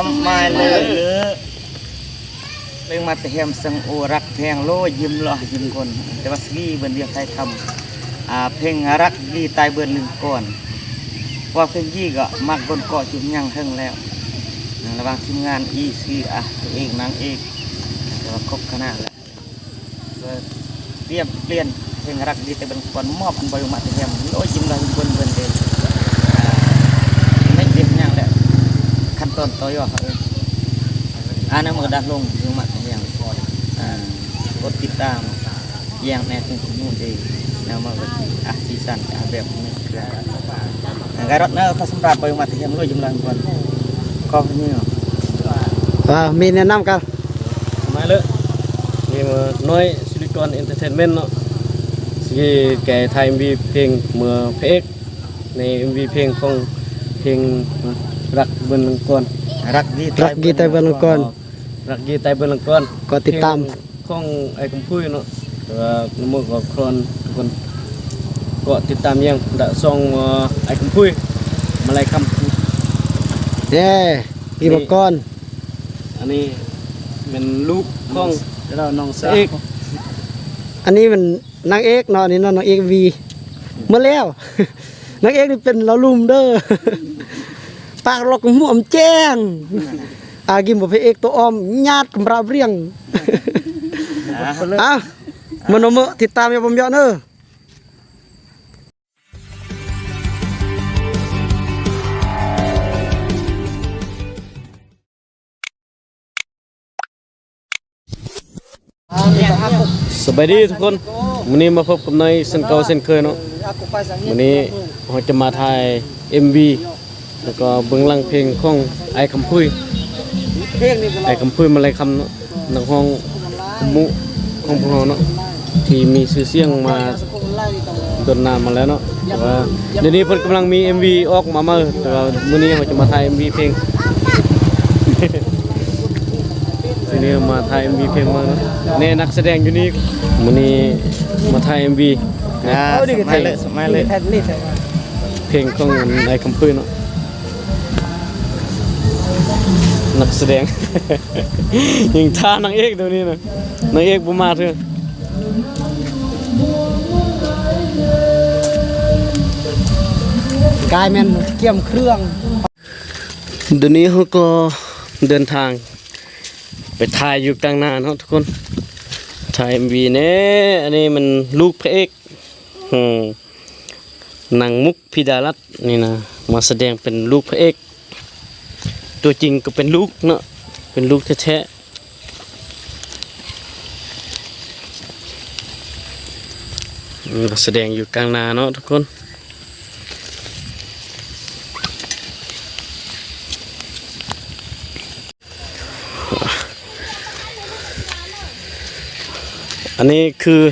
Sampai le Leng mati hem sang urak theng lo yim lo yim kon แต่ว่าสกีเบิ่นเรียกไทยทำเพลงรักดีตายเบิ่นหนึ่งก่อนว่าเพลงยี่ก็มักบนเกาะจุ่มยังเฮิงแล้วระหว่างทีมงานอีซีอะตัวเองนางเอกแต่ว่าครบคณะแล้วเปลี่ยนเปลี่ยนเพลงรักดีตายเบิ่นก่อนมอบอันบอยมาที่แฮมโอ้ยยิ้มเลยเบิ่นเบิ่นเด้อ่าไม่เปลี่ยนยังแล้วขั้น ต้นต่อยอดเขาอันนั้นมือดัดลงลงมาของอย่างกดติดตามแย่งแน่ถึงนู่นดีแล้วมาอะซีซันแบบนี้การรถเนอเขาสำหรับไปมาที่ยังรู้จำลังก่อนก็นี่อ่ามีแนะนำกันมาเลยนี่มาน้อยซิลิคอนเอนเตอร์เทนเมนต์เนาะสิแก่ไทยมีเพลงเมื่อเพลงในมีเพลงของเพลงรักบนลังกอน rak di รักกีตาร์เบอร์ลงกอนรักกีไตเบิ้ลลังกอนก็ติดตามเพลงของไอ้คำพูดเนาะแต่ว่าน้ำมือกับครอนทุกคนก็ติดตามยังดะซองเอ่อไอ้คำพูดมาเลยคำเย้อีบกรอันนี้เป็นลูกของเราน้องพระเอกอันนี้มันนางเอกเนาะอันนี่เนาะนางเอกวีเมื่อแล้วนางเอกนี่เป็นเราลุมเด้อ ปากหลอกหม่วมแจ้งอากิมบ่พระเอกตัวอ้อมญาติกำราบเรียง อ่ะมันเอามาติดตามอย่าผมเยอะเนอะ สบายดีทุกคนวันนี้มาพบกับนายเส้นเก่าเส้นเคยเนาะวันนี้เราจะมาถ่าย MV แล้วก็เบื้องหลังเพลงของไอ้คำพุยเพลงนี่ไอ้คำพุยมาเลยคำเนาะนักห้องขมุของพวกเราเนาะที่มีชื่อเสียงมาโดนนานมาแล้วเนาะแต่ว่าเดี๋ยวนี้เพิ่นกำลังมี MV ออกมาเมื่อแต่ว่ามื้อนี้เราจะมาถ่าย MV เพลงทีนี้มาถ่าย MV เพลงมาเนาะแน่นักแสดงอยู่นี่มื้อนี้มาถ่าย MV นะ ah semai le semai le แผ่นนี่เพลงของนายคำพื้นเนาะ นักแสดงยิงท่านางเอกเดี๋ยวนี้นะนางเอกบุมาเถอะกายแม่นเกี่ยมเครื่องเดี๋ยวนี้เขาก็เดินทาง ไปถ่ายอยู่กลางนาเนาะทุกคนถ่าย MV เน่อันนี้มันลูกพระเอกอืมนางมุกพิดารัตน์นี่นะมาแสดงเป็นลูกพระเอก ตัวจริงก็เป็นลูกเนาะเป็นลูกแท้ๆมาแสดงอยู่กลางนาเนาะทุกคนอันนี้คือ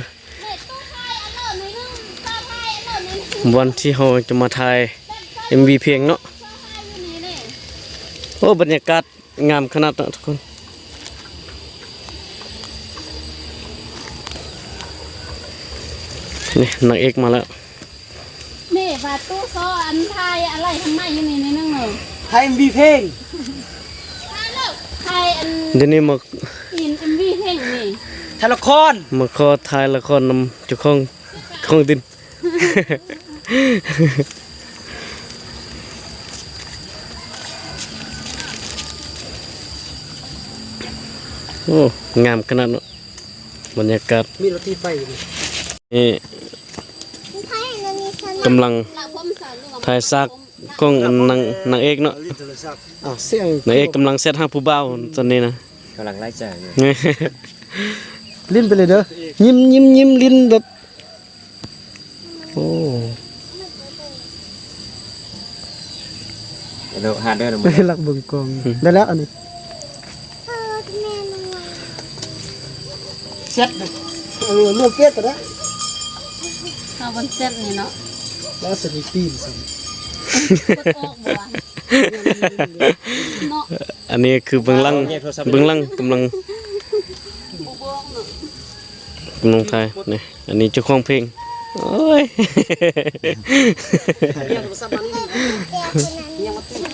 วันที่เราจะมาถ่าย MV เพลงเนาะ โอ้ บรรยากาศงามขนาดนั้นทุกคนนี่นางเอกมาแล้ว นี่ฝาตู้ซออันไทยอะไรทำไมอยู่นี่ในนั่งเนอะไทยมีเพลงไทยอันเดี๋ยวนี้มาหินเอ็มวีเพลงนี่ถ่ายละครมาขอถ่ายละครนำเจ้าของของดิน โอ้งามขนาดเนอะบรรยากาศมีรถที่ไฟอยู่นี่นี่กำลังละพมสอนหรือว่าถ่ายซากกล้องนางนางเอกเนาะอ้าวเสียงนางเอกกำลังเซตหาผู้บ่าวตอนนี้นะกำลังไล่จ่ายอยู่ลิ้นไปเลยเด้อยิ้มยิ้มยิ้มลิ้นแบบโอ้เดี๋ยวหาเด้อไม่รักเบิ่งกองได้แล้วอันนี้ ซ็ตเลยเออเลือกเก็ตก็ได้เอาบนเซตนี่เนาะแล้วสนิปีนสิกดออกบ่วะเนาะอันนี้คือเบื้องหลังเบื้องหลังกำลังบ่บอกเนาะกำลังถ่ายนี่อันนี้เจ้าของเพลงโอ้ยส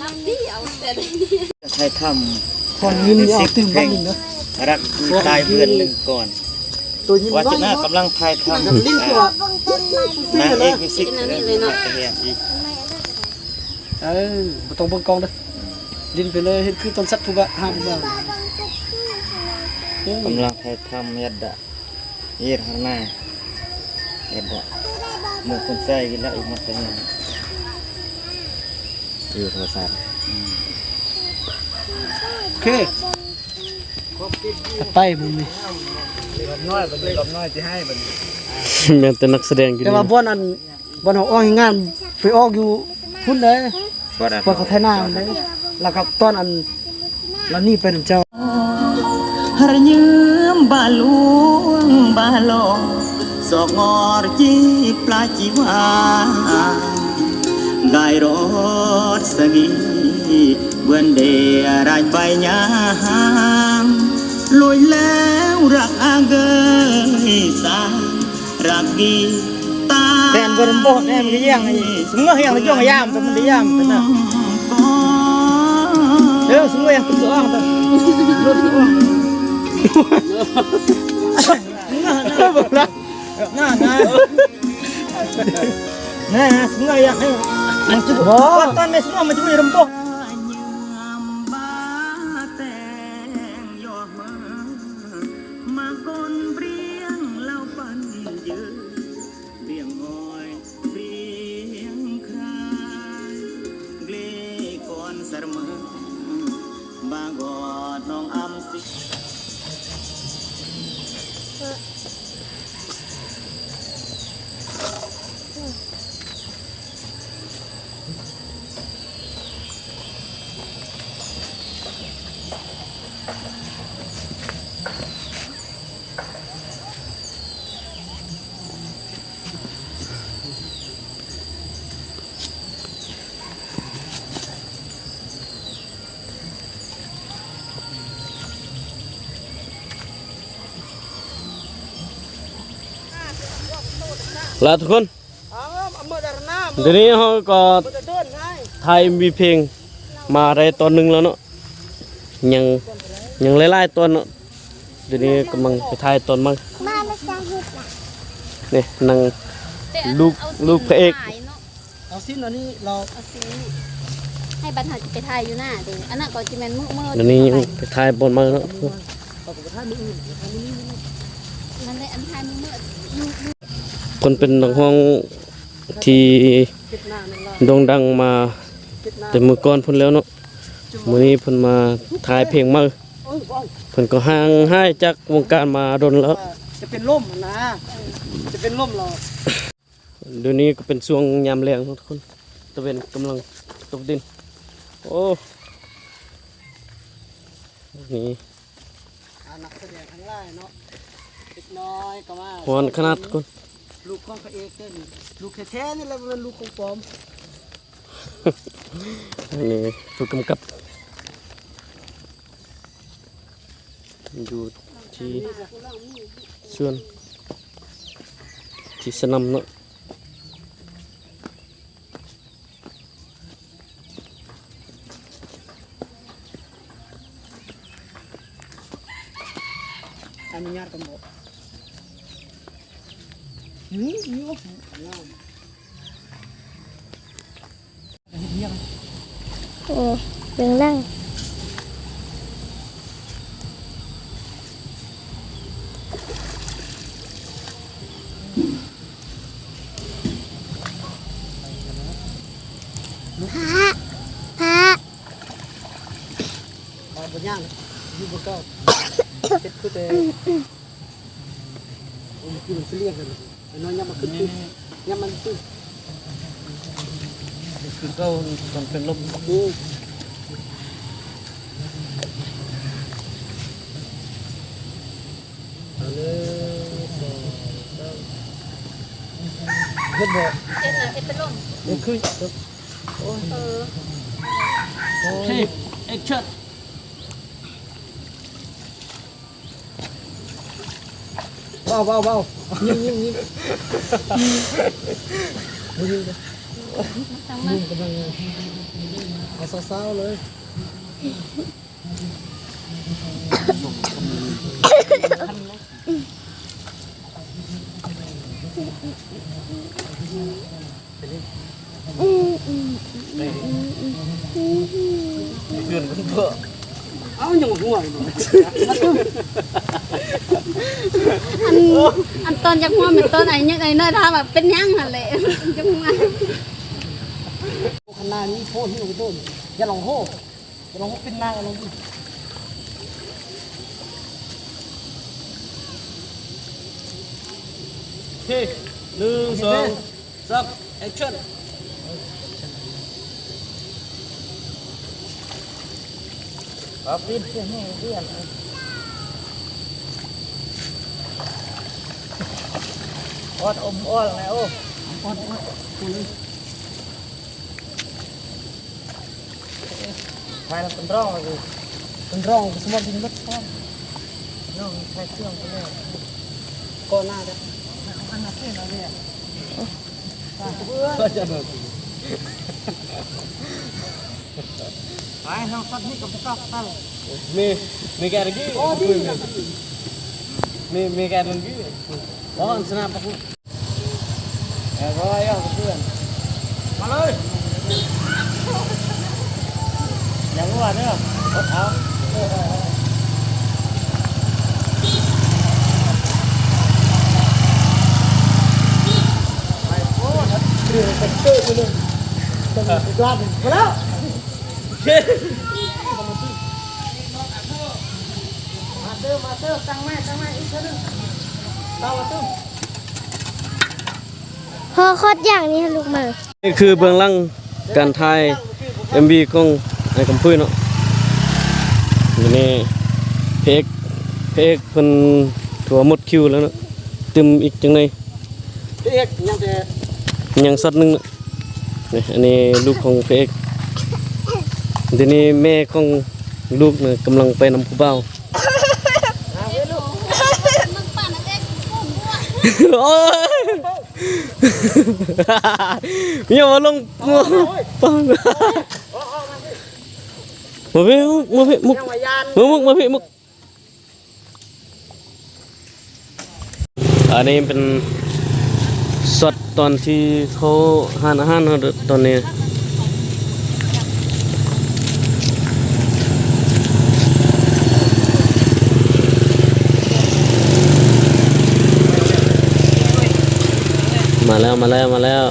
ลับดีเอาเซตนี่ไทยทพอนยิ้มนี่เอาตื่นบ้างหนึ่งเนาะำรักดีตายเบือนหนึ่งก่อน ตัวยิ้มวัน้อฒยนาเนาะกำลังไทยทำลิ้นคือว่านางเอกมิวสิกเรื่องมาเรียนอีกเออบ่ต้องเบิ่งกล้องเด้อลิ้นไปเลยเฮ็ดคือต้นสัตว์ทุกอะห้ามบ่กำลังไทยทำยัดดะเยียดหน้ายัดดะเมื่อคนใส่กินแล้วอีกมาเป็นอยู่ธรรมศาสตร์โอเค ไปมุมนี้แม่นแต่นักแสดงอยู่แต่นี่ว่าบ่อนอันบ่อนเฮาออกงานไปออกอยู่พุ่นเด้บ่ได้บ่อนเขาไทยนาเด้แล้วก็ตอนอันแล้วนี่เป็นเจ้าหรยืมบาลวงบาลองสอกงอรจีปลาจีวาได้รถสกีเบือนเดียรายไปยาง ลอยแล้วรักอาเกยสารักดีตาแต่อันบ่นบ่แน่มันก็ย่างไอ้สมมุติอย่างละย่องยามแต่มันได้ยามแต่น่ะเด้อสมมุติอย่างตัวอ่างแต่รถตัวอ่างบ่ล่ะน่าน่าน่าสมมุติอย่างให้มันจุบ่ตอนนี้สมมุติมันจะมีรำบ่ ลาทุกคนอ้าวอำเภอดารนาเดี๋ยวนี้เราก็มันจะเดินให้ถ่ายมีเพลงมาได้ตอนหนึ่งแล้วเนาะยังยังหลายๆตอนเนาะเดี๋ยวนี้กำลังไปถ่ายตอนมั่งนี่นังลูกลูกพระเอกเอาสิ้นอันนี้เราเอาสิให้บรรทัดไปถ่ายอยู่หน้าด้ออันนั้นก็สิแม่นมื้อมื้อเดี๋ยวนี้ไปถ่ายบนมาเนาะเราก็ท่ามืออื่นท่ามือนี้นั่นแหละอันถ่ายมื้อมื้อ คนเป็นนักห้องที่เก็บหน้านั่นล่ะโด่งดังมาเก็บหน้าแต่เมื่อก่อนเพิ่นแล้วเนาะมื้อนี้เพิ่นมาถ่ายเพลงมาโอ้ยโอ้ยเพิ่นก็ห่างหายจากวงการมาโดนแล้ว จะเป็นล่มนะ จะเป็นล่มเราเดี๋ยวนี้ก็เป็นช่วงยามแรงเนาะทุกคนตะเวนกำลังตกดิน โอ้นี่อ่านักแสดงทั้งหลายเนาะเล็กน้อยก็มาฮอนขนาดทุกคน ลูกของพระเอกเด้อนี่ลูกแท้ๆนี่แหละมันเป็นลูกของปลอมอันนี้ผู้กำกับอยู่ที่ส่วนที่สนามเนาะอนุญาตกันบ่ นี่นี่โอ้โหงามโอ้เรื่องนั่งพระ พระบาดบ่ย่างอยู่บ่เก้าเฮ็ดคือแต่โอ้ยคือ มันสิเรียกกันไอ้น้อยยามมาขึ้นตึ้งยามมันตึ้ง คือก็ตอนเป็นลม นี่เอาเลยสองสามเฮ็ดบ่ เฮ็ดน่ะเฮ็ดเป็นลม เฮ็ดคือ เออ เฮ้ยแอคชั่น เบาเบาเบายิ้มยิ้มยิ้มยิ้ม ทั้งนั้น ยิ้มกำลังเอาสาวๆเลย เอาอย่างหัว อันอันตอนจากหัวเป็นต้นไอ้ยังไอ้เนยถ้าแบบเป็นยังหั่นแหละจังหวขนาดนี้โพดที่ลงต้นอย่าลองโหอย่าลองโหเป็นหน้างลองดิโอเคหนึ่งสองสามแอคชั่นครับปิดเสียงให้เรียน อดอมอ้อนแล้วอดอดไปแล้วเป็นร่องเลยเป็นร่องสมมติดินรถก้อนร่องใช้เครื่องไปเลยก่อนหน้าเด้อก็จะแบบไปทางสัตว์นี่กับสัตว์ตั้งมีมีการกี้โอ้ดีมีมีการกี้ อ๋อสนามปะคุณเออร้อยอะเพื่อนมาเลยอย่ารั่วเด้ออ ติมมาเติมตั้งแม่ตั้งแม่อีกเท่านึงเตามาเติมพอคอดอย่างนี้ลูกมานี่คือเบื้องหลังการถ่าย MV ของไอ้คำพูดเนาะอยู่นี่เพกเพกเพิ่นถือว่าหมดคิวแล้วเนาะตึมอีกจังไดพี่เอกยังแต่ยังสดหนึงเนาะนี่อันนี้ลูกของเพกทีนี้แม่ของลูกเนี่ยกำลังไปนำผู้เบาว มึงปั่นเอ็กซ์ผมด้วย โอ้ยมีมาลงมาปังมาเพ่มาเพ่มุกยังมายานมามุกมาเพ่มุกอันนี้เป็นสดตอนที่เขาหานอาหารเนตอนนี้ มาแล้วมาแล้วมาแล้ว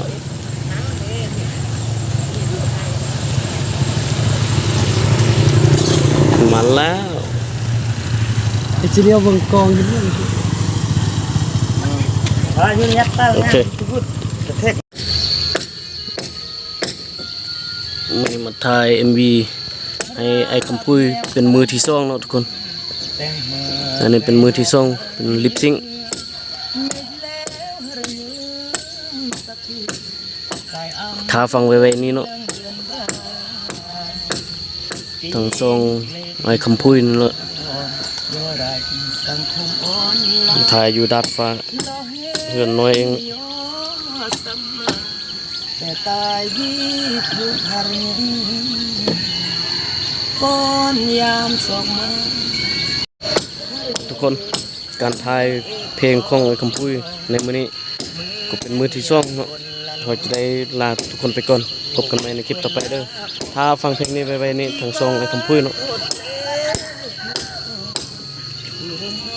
มาแล้วไอ้จีเดียวบิ่งกองอยู่นี่อ่ายืนยัดตั้งโอนะเคพูดกระเทกมันมาถ่าย MV ให้ไอ้คำพูดเป็นมือที่สองเนาะทุกคน อันนี้เป็นมือที่สองเป็นลิปซิงค์ ถ้าฟังไว้ๆนี่เนาะทั้งสองไอ้คำพูดนั่นแหละโยได้สังคมอ่อนละถ่ายอยู่ดาดฟ้าเพื่อนน้อยเองโยสมมาแต่ตายยีทุกหริก่อนยามสองมาทุกคนการถ่ายเพลงของไอ้คำพูดในมื้อนี้ก็เป็นมือที่สองเนาะ เราจะได้ลาทุกคนไปก่อนพบกันใหม่ในคลิปต่อไปเด้อถ้าฟังเพลงนี้ไปๆนี่ทางซองไอ้คำพูดเนาะ